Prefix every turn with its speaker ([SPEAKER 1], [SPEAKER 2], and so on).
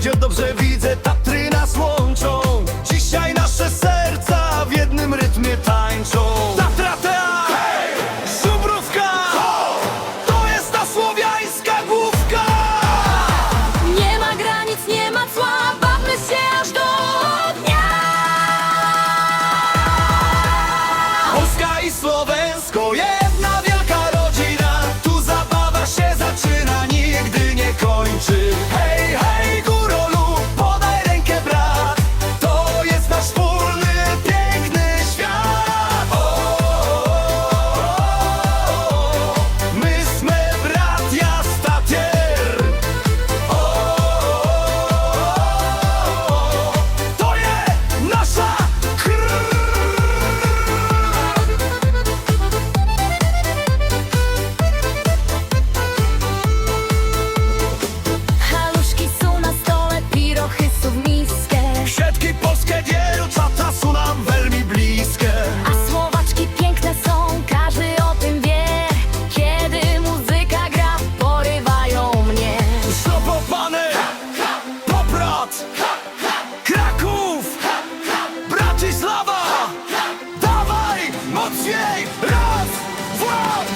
[SPEAKER 1] Cię dobrze widzę, Tatry nas łączą. Dzisiaj nasze serca w jednym rytmie tańczą. Tatra Teatr, hey! Żubrówka, Ho! to jest ta słowiańska główka!
[SPEAKER 2] Nie ma granic, nie ma cła, bawmy się aż do dnia.
[SPEAKER 1] Polska i Słowensko jest! mocniej Raz, władz!